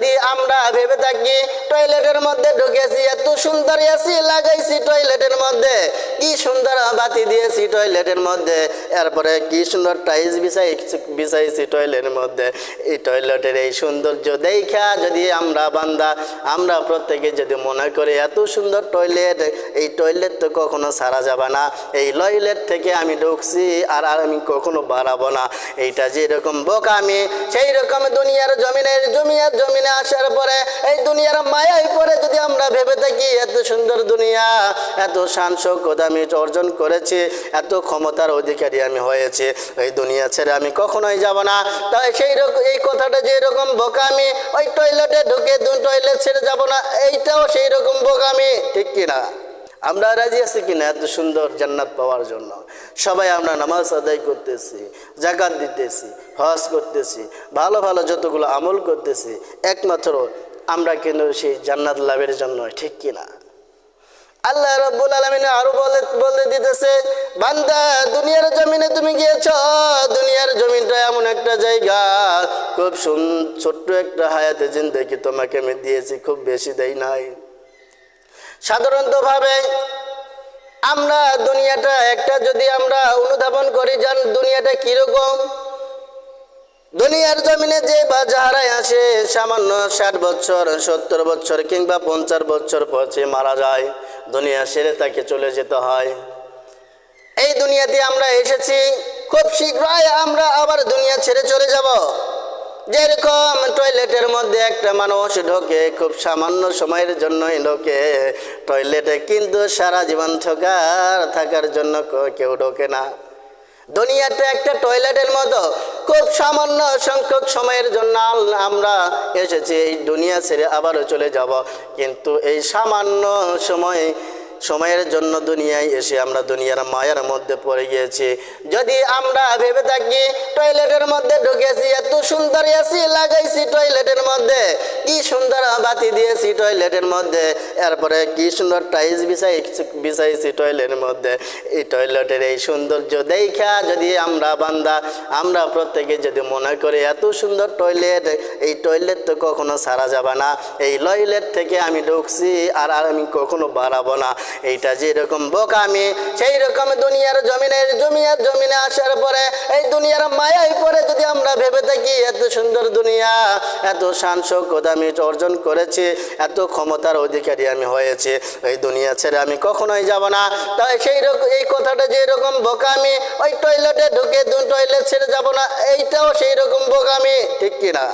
যদি আমরা ভেবে থাকি টয়লেটের মধ্যে ঢুকেছি এত সুন্দর এসি লাগাইছি টয়লেটের মধ্যে। কি সুন্দর বাতি দিয়েছি টয়লেটের মধ্যে। এরপরে কি সুন্দর টাইলস বিছাই বিছাইছি টয়লেটের মধ্যে। এই টয়লেটের এই সৌন্দর্য দেখা যদি আমরা বান্দা, আমরা প্রত্যেকে যদি মনে করি এত সুন্দর টয়লেট এই টয়লেট তো কখনো সারা যাবে না। এই টয়লেট থেকে আমি ঢুকছি আর আর আমি কখনো বাড়াবো না। এইটা যেরকম বোকামি সেই রকম দুনিয়ার জমিনের জমিয়ার জমিনে আসার পরে এই দুনিয়ার মায়ায় পরে যদি আমরা ভেবে থাকি, এত সুন্দর দুনিয়া, এত শান শৌকত আমি অর্জন করেছি, এত ক্ষমতার অধিকারী আমি হয়েছে, এই দুনিয়া ছেড়ে আমি কখনোই যাব না। তাই সেই রকম এই কথাটা যেরকম বোকামি, ওই টয়লেটে ঢুকে দু টয়লেট ছেড়ে যাব না, এইটাও সেই রকম বোকামি, ঠিক কিনা আমরা রাজি আছি কিনা এত সুন্দর জান্নাত পাওয়ার জন্য? সবাই আমরা নামাজ আদায় করতেছি জাকাত দিতেছি, হজ করতেছি, ভালো ভালো যতগুলো আমল করতেছি, একমাত্র আমরা কিন্তু সেই জান্নাত লাভের জন্য, ঠিক কিনা আল্লাহ রব্বুল আলমিনে আরও বলে বলে দিতেছে, বান্দা, দুনিয়ার জমিনে তুমি গিয়েছ, দুনিয়ার জমিনটা এমন একটা জায়গা, খুব সুন, ছোট্ট একটা হায়াতে জিন্দগি তোমাকে আমি দিয়েছি, খুব বেশি দেই নাই। সাধারণতভাবে আমরা দুনিয়াটা একটা যদি আমরা অনুধাবন করি যান দুনিয়াটা কীরকম দুনিয়ার জমিনে যে বা যাহারাই আসে, সামান্য ষাট বছর, সত্তর বছর কিংবা পঞ্চাশ বছর পথে মারা যায়। দুনিয়া সেরে তাকে চলে যেতে হয়। এই দুনিয়াতে আমরা এসেছি, খুব শীঘ্রই আমরা আবার দুনিয়া ছেড়ে চলে যাব। যেরকম টয়লেটের মধ্যে একটা মানুষ ঢোকে, খুব সামান্য সময়ের জন্যই ঢোকে। টয়লেটে কিন্তু সারা জীবন থাকার থাকার জন্য কেউ ঢোকে না। দুনিয়াটা একটা টয়লেটের মতো। খুব সামান্য সংখ্যক সময়ের জন্য আমরা এসেছি, এই দুনিয়া ছেড়ে আবারও চলে যাব। কিন্তু এই সামান্য সময় সময়ের জন্য দুনিয়ায় এসে আমরা দুনিয়ার মায়ার মধ্যে পড়ে গিয়েছি। যদি আমরা ভেবে থাকি, টয়লেটের মধ্যে ঢুকেছি, এত সুন্দর এসি লাগাইছি টয়লেটের মধ্যে। কি সুন্দর বাতি দিয়েছি টয়লেটের মধ্যে। এরপরে কি সুন্দর টাইলস বিছাই বিছাইছি টয়লেটের মধ্যে। এই টয়লেটের এই সৌন্দর্য দেখা যদি আমরা বান্দা, আমরা প্রত্যেকে যদি মনে করি এত সুন্দর টয়লেট, এই টয়লেট তো কখনো সারা যাবে না। এই টয়লেট থেকে আমি ঢুকছি আর আর আমি কখনো বাড়াবো না। এইটা যেরকম বোকামি সেই রকম দুনিয়ার জমিনের জমিয়ার জমিনে আসার পরে, এই দুনিয়ার মায়ায় পরে যদি আমরা ভেবে থাকি, এত সুন্দর দুনিয়া, এত শান শৌকত আমি অর্জন করেছি, এত ক্ষমতার অধিকারী আমি হয়েছে, এই দুনিয়া ছেড়ে আমি কখনোই যাব না। তাই সেই রকম এই কথাটা যেরকম বোকামি, ওই টয়লেটে ঢুকে টয়লেট ছেড়ে যাব না, এইটাও সেই রকম বোকামি, ঠিক কিনা?